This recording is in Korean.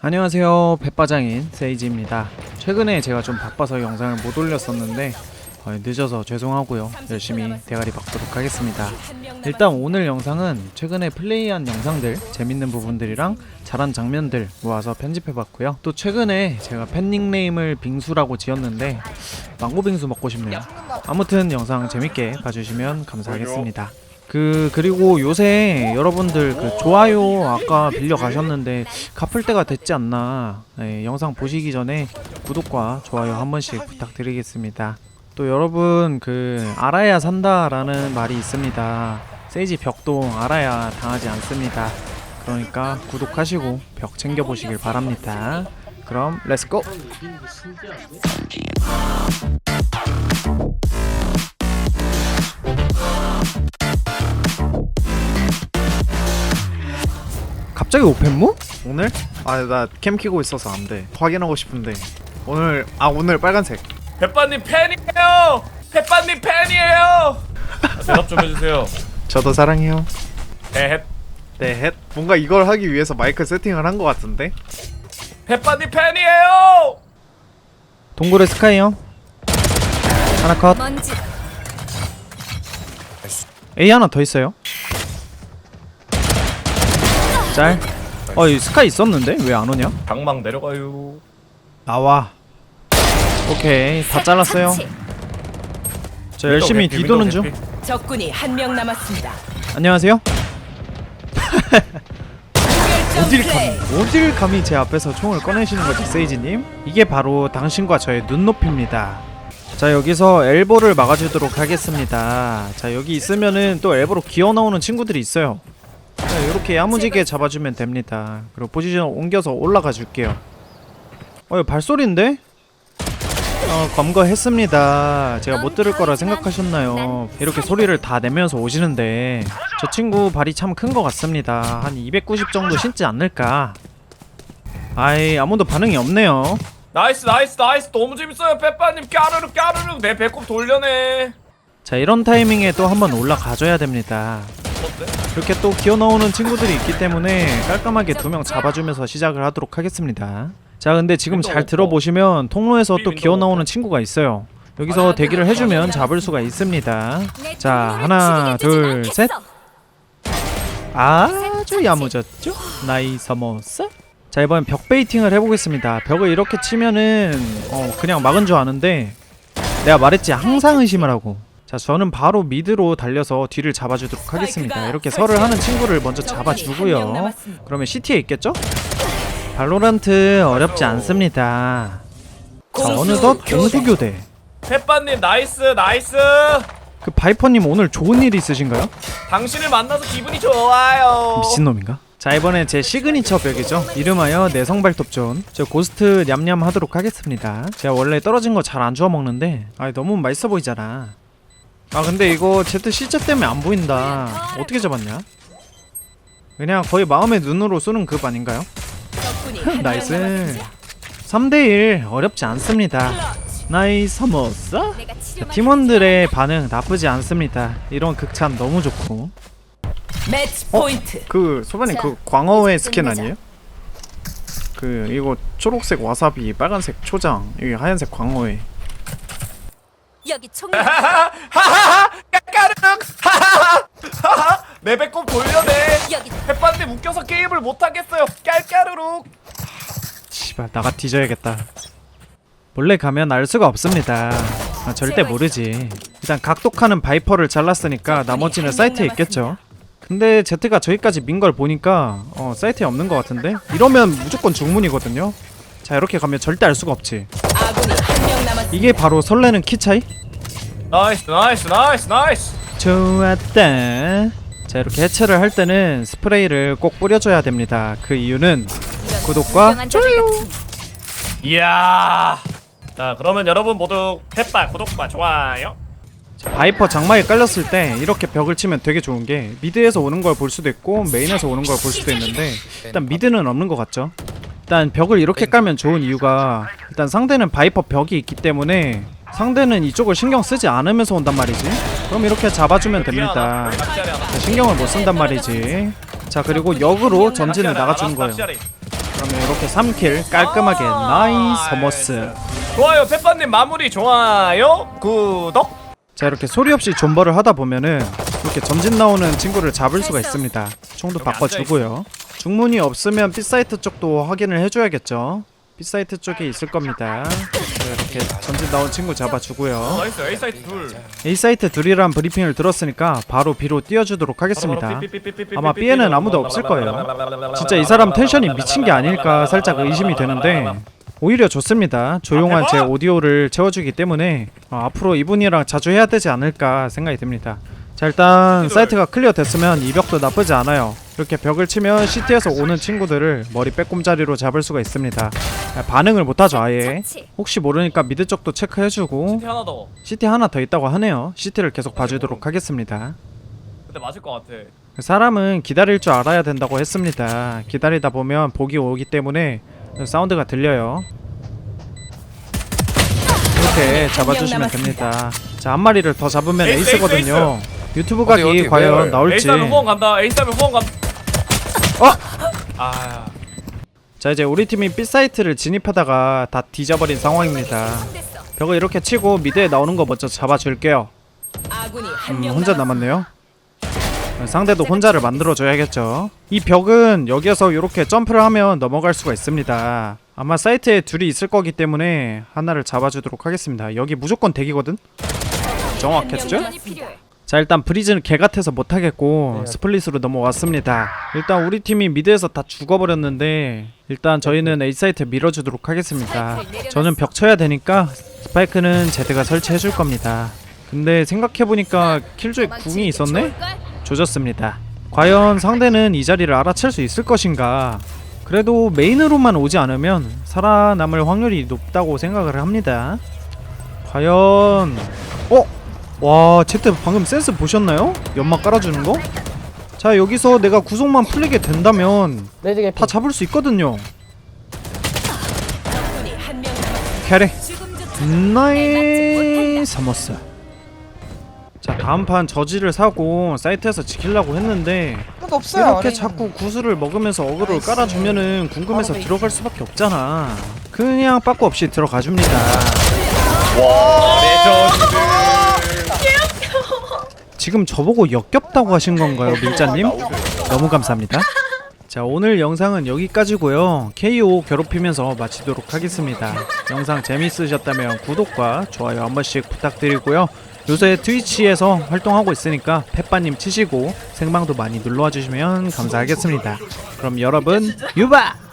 안녕하세요. 백바장인 세이지입니다. 최근에 제가 좀 바빠서 영상을 못 올렸었는데 어, 늦어서 죄송하고요. 열심히 대가리 박도록 하겠습니다. 일단 오늘 영상은 최근에 플레이한 영상들 재밌는 부분들이랑 잘한 장면들 모아서 편집해봤고요. 또 최근에 제가 팬 닉네임을 빙수라고 지었는데 망고 빙수 먹고 싶네요. 아무튼 영상 재밌게 봐주시면 감사하겠습니다 그 그리고 요새 여러분들 그 좋아요 아까 빌려 가셨는데 갚을 때가 됐지 않나. 네, 영상 보시기 전에 구독과 좋아요 한 번씩 부탁드리겠습니다. 또 여러분 그 알아야 산다라는 말이 있습니다. 세이지 벽도 알아야 당하지 않습니다. 그러니까 구독하시고 벽 챙겨보시길 바랍니다. 그럼 렛츠고 갑자기 오펜무? 오늘? 아 나 캠 키고 있어서 안돼 확인하고 싶은데 오늘 아 오늘 빨간색 페빠님 팬이에요. 페빠님 팬이에요. 아, 대답 좀 해주세요. 저도 사랑해요 에헷. 네 뭔가 이걸 하기 위해서 마이크 세팅을 한 것 같은데 페빠님 팬이에요. 동굴의 스카이 형 하나 컷 먼지 A 하나 더 있어요 짤? 어이 스카이 있었는데? 왜 안 오냐? 방망 내려가요. 나와. 오케이 다 잘랐어요. 저 열심히 뒤도는 중. 적군이 한 명 남았습니다. 안녕하세요. 결정 어딜 플레이. 감히 어딜 감히 제 앞에서 총을 꺼내시는 거지 세이지님? 이게 바로 당신과 저의 눈높이입니다. 자 여기서 엘보를 막아주도록 하겠습니다. 자 여기 있으면은 또 엘보로 기어 나오는 친구들이 있어요 자 이렇게 야무지게 잡아주면 됩니다. 그리고 포지션 옮겨서 올라가 줄게요. 어 이거 발소리인데? 어 검거했습니다. 제가 못 들을 거라 생각하셨나요? 이렇게 소리를 다 내면서 오시는데. 저 친구 발이 참 큰 것 같습니다. 한 290 정도 신지 않을까? 아이 아무도 반응이 없네요. 나이스 나이스 나이스. 너무 재밌어요. 페빠님 까르르 까르르. 내 배꼽 돌려내. 자 이런 타이밍에 또 한번 올라가줘야 됩니다? 이렇게 또 기어 나오는 친구들이 있기 때문에 깔끔하게 두 명 잡아주면서 시작을 하도록 하겠습니다. 자 근데 지금 잘 들어보시면 통로에서 또 기어 나오는 친구가 있어요. 여기서 대기를 해주면 잡을 수가 있습니다. 내자 하나 둘셋. 않겠어. 아주 야무졌죠? 나이 서머스? 자 이번 벽 베이팅을 해보겠습니다. 벽을 이렇게 치면은 어 그냥 막은 줄 아는데 내가 말했지 항상 의심을 하고 자 저는 바로 미드로 달려서 뒤를 잡아주도록 하겠습니다 이렇게 설을 하는 친구를 먼저 잡아주고요. 그러면 CT에 있겠죠? 발로란트 어렵지 않습니다 자 어느덧 교대. 공수교대 페빠님 나이스 나이스. 그 바이퍼님 오늘 좋은 일 있으신가요? 당신을 만나서 기분이 좋아요. 미친놈인가? 자 이번엔 제 시그니처 벽이죠 이름하여 내성발톱존 저 고스트 냠냠 하도록 하겠습니다 제가 원래 떨어진 거 잘 안 주워 먹는데 아 너무 맛있어 보이잖아 아 근데 이거 제트 시체 때문에 안 보인다 어떻게 잡았냐? 그냥 거의 마음의 눈으로 쏘는 급 아닌가요? 나이스 남았습니다. 3대1 어렵지 않습니다 나이 서머싸? 내가 자, 치료만 팀원들의 반응 나쁘지 않습니다 이런 극찬 너무 좋고 매치 어? 포인트. 그 소반님 자, 그 광어의 이제 스킨. 아니에요? 그 이거 초록색 와사비, 빨간색 초장, 여기 하얀색 광어회. 여기 총 하하하 까르륵 하하하 내 배꼽 돌려내. 여기 페빠님 웃겨서 게임을 못 하겠어요. 깔까르륵. 씨발 나가 뒤져야겠다. 몰래 가면 알 수가 없습니다. 아, 절대 모르지. 일단 각독하는 바이퍼를 잘랐으니까 나머지는 사이트에 있겠죠. 근데 제트가 저기까지 민 걸 보니까 어, 사이트에 없는 것 같은데? 이러면 무조건 중문이거든요. 자 이렇게 가면 절대 알 수가 없지. 아군이 한 명 남았습니다. 이게 바로 설레는 키 차이? 나이스 나이스 나이스 나이스. 좋았다. 자 이렇게 해체를 할 때는 스프레이를 꼭 뿌려줘야 됩니다. 그 이유는 구독과 같은 이야. 자 그러면 여러분 모두 페빠 구독과 좋아요. 바이퍼 장막에 깔렸을 때 이렇게 벽을 치면 되게 좋은 게 미드에서 오는 걸 볼 수도 있고 메인에서 오는 걸 볼 수도 있는데 일단 미드는 없는 것 같죠. 일단 벽을 이렇게 깔면 좋은 이유가 일단 상대는 바이퍼 벽이 있기 때문에 상대는 이쪽을 신경 쓰지 않으면서 온단 말이지. 그럼 이렇게 잡아주면 됩니다. 자, 신경을 못 쓴단 말이지. 자 그리고 역으로 전진을 나가주는 거예요. 그러면 네, 이렇게 3킬 깔끔하게. 아, 나이스 머스. 좋아요 페퍼님. 마무리 좋아요. 구독. 자 이렇게 소리 없이 존버를 하다 보면은 이렇게 전진 나오는 친구를 잡을 수가 있습니다. 총도 바꿔주고요. 중문이 없으면 B사이트 쪽도 확인을 해줘야겠죠 B사이트 쪽에 있을 겁니다 자, 이렇게 전진 나온 친구 잡아주고요 나이스 A 사이트 둘 A사이트 둘이란 브리핑을 들었으니까 바로 B로 띄워주도록 하겠습니다 아마 B에는 아무도 없을 거예요. 진짜 이 사람 텐션이 미친 게 아닐까 살짝 의심이 되는데 오히려 좋습니다. 조용한 제 오디오를 채워주기 때문에 어, 앞으로 이분이랑 자주 해야 되지 않을까 생각이 듭니다. 자 일단 사이트가 클리어 됐으면 이 벽도 나쁘지 않아요. 이렇게 벽을 치면 CT에서 오는 친구들을 머리 빼꼼자리로 잡을 수가 있습니다. 아, 반응을 못하죠 아예. 혹시 모르니까 미드 쪽도 체크해주고 하나 더 CT 하나 더 있다고 하네요. CT를 계속 봐주도록 하겠습니다. 근데 맞을 것 같아 사람은 기다릴 줄 알아야 된다고 했습니다. 기다리다 보면 복이 오기 때문에 사운드가 들려요. 이렇게 잡아주시면 됩니다. 자, 한 마리를 더 잡으면 에이스, 에이스거든요. 유튜브 어디, 각이 어디, 과연 where? 나올지. A3면 후원 간다 A3면 후원 간다 어? 아 자, 이제 우리 팀이 B 사이트를 진입하다가 다 뒤져버린 상황입니다. 벽을 이렇게 치고 미드에 나오는 거 먼저 잡아줄게요. 음, 혼자 남았네요. 상대도 혼자를 만들어줘야겠죠. 이 벽은 여기에서 이렇게 점프를 하면 넘어갈 수가 있습니다. 아마 사이트에 둘이 있을 거기 때문에 하나를 잡아주도록 하겠습니다. 여기 무조건 대기거든? 정확했죠? 자 일단 브리즈는 개 같아서 못하겠고 스플릿으로 넘어왔습니다. 일단 우리 팀이 미드에서 다 죽어버렸는데 일단 저희는 A 사이트 밀어주도록 하겠습니다. 저는 벽 쳐야 되니까 스파이크는 제드가 설치해 줄 겁니다. 근데 생각해보니까 킬조에 궁이 있었네? 조졌습니다. 과연 상대는 이 자리를 알아챌 수 있을 것인가? 그래도 메인으로만 오지 않으면 살아남을 확률이 높다고 생각을 합니다. 과연 어? 와 채트 방금 센스 보셨나요? 연막 깔아주는 거? 자 여기서 내가 구속만 풀리게 된다면 다 잡을 수 있거든요. 캐리 나이 사머스 자 다음 판 저지를 사고 사이트에서 지키려고 했는데 끝 없어요. 이렇게. 자꾸 구슬을 먹으면서 어그를 깔아주면은 궁금해서 들어갈 수밖에 없잖아 그냥 빠꾸 없이 들어가 줍니다 지금 저보고 역겹다고 하신 건가요 밀자님? 너무 감사합니다. 자 오늘 영상은 여기까지고요. KO 괴롭히면서 마치도록 하겠습니다. 영상 재밌으셨다면 구독과 좋아요 한 번씩 부탁드리고요. 요새 트위치에서 활동하고 있으니까 펫바님 치시고 생방도 많이 눌러와 주시면 감사하겠습니다. 그럼 여러분 유바